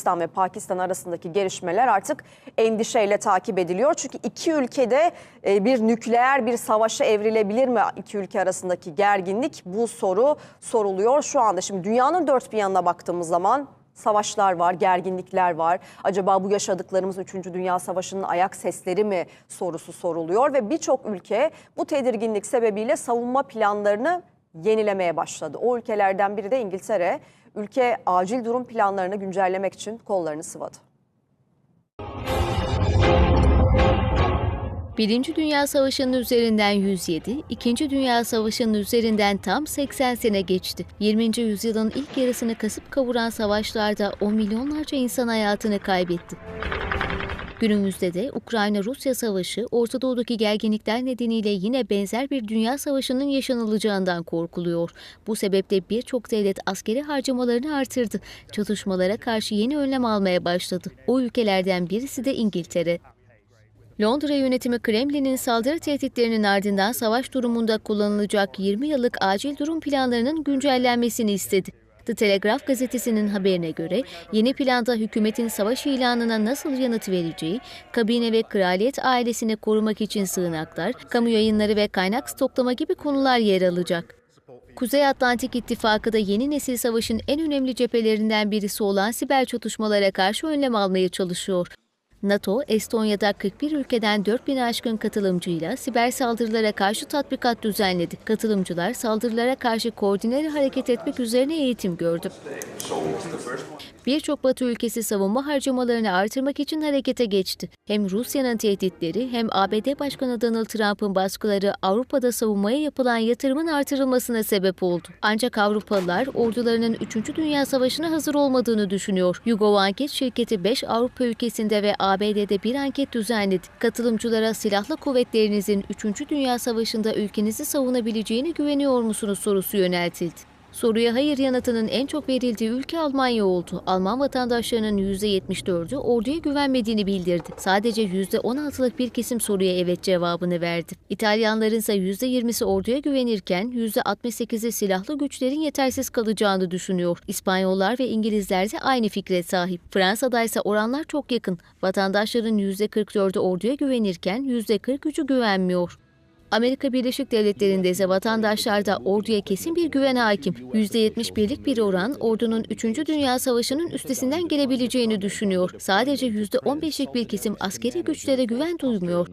Hindistan ve Pakistan arasındaki gelişmeler artık endişeyle takip ediliyor. Çünkü iki ülkede e, bir nükleer bir savaşa evrilebilir mi iki ülke arasındaki gerginlik? Bu soru soruluyor şu anda. Şimdi dünyanın dört bir yanına baktığımız zaman savaşlar var, gerginlikler var. Acaba bu yaşadıklarımız 3. Dünya Savaşı'nın ayak sesleri mi sorusu soruluyor ve birçok ülke bu tedirginlik sebebiyle savunma planlarını yenilemeye başladı. O ülkelerden biri de İngiltere. Ülke acil durum planlarını güncellemek için kollarını sıvadı. Birinci Dünya Savaşı'nın üzerinden 107, İkinci Dünya Savaşı'nın üzerinden tam 80 sene geçti. 20. yüzyılın ilk yarısını kasıp kavuran savaşlarda on milyonlarca insan hayatını kaybetti. Günümüzde de Ukrayna-Rusya savaşı, Orta Doğu'daki gerginlikler nedeniyle yine benzer bir dünya savaşının yaşanılacağından korkuluyor. Bu sebeple birçok devlet askeri harcamalarını artırdı. Çatışmalara karşı yeni önlem almaya başladı. O ülkelerden birisi de İngiltere. Londra yönetimi Kremlin'in saldırı tehditlerinin ardından savaş durumunda kullanılacak 20 yıllık acil durum planlarının güncellenmesini istedi. The Telegraph gazetesinin haberine göre yeni planda hükümetin savaş ilanına nasıl yanıt vereceği, kabine ve kraliyet ailesini korumak için sığınaklar, kamu yayınları ve kaynak stoklama gibi konular yer alacak. Kuzey Atlantik İttifakı da yeni nesil savaşın en önemli cephelerinden birisi olan siber çatışmalara karşı önlem almaya çalışıyor. NATO, Estonya'da 41 ülkeden 4000 aşkın katılımcıyla siber saldırılara karşı tatbikat düzenledi. Katılımcılar saldırılara karşı koordineli hareket etmek üzerine eğitim gördü. Birçok Batı ülkesi savunma harcamalarını artırmak için harekete geçti. Hem Rusya'nın tehditleri hem ABD Başkanı Donald Trump'ın baskıları Avrupa'da savunmaya yapılan yatırımın artırılmasına sebep oldu. Ancak Avrupalılar ordularının 3. Dünya Savaşı'na hazır olmadığını düşünüyor. YouGov anket şirketi 5 Avrupa ülkesinde ve ABD'de bir anket düzenledi. Katılımcılara silahlı kuvvetlerinizin 3. Dünya Savaşı'nda ülkenizi savunabileceğine güveniyor musunuz sorusu yöneltildi. Soruya hayır yanıtının en çok verildiği ülke Almanya oldu. Alman vatandaşlarının %74'ü orduya güvenmediğini bildirdi. Sadece %16'lık bir kesim soruya evet cevabını verdi. İtalyanların ise %20'si orduya güvenirken %68'i silahlı güçlerin yetersiz kalacağını düşünüyor. İspanyollar ve İngilizler de aynı fikre sahip. Fransa'da ise oranlar çok yakın. Vatandaşların %44'ü orduya güvenirken %43'ü güvenmiyor. Amerika Birleşik Devletleri'nde ise vatandaşlarda orduya kesin bir güven hakim. %71'lik bir oran ordunun 3. Dünya Savaşı'nın üstesinden gelebileceğini düşünüyor. Sadece %15'lik bir kesim askeri güçlere güven duymuyor.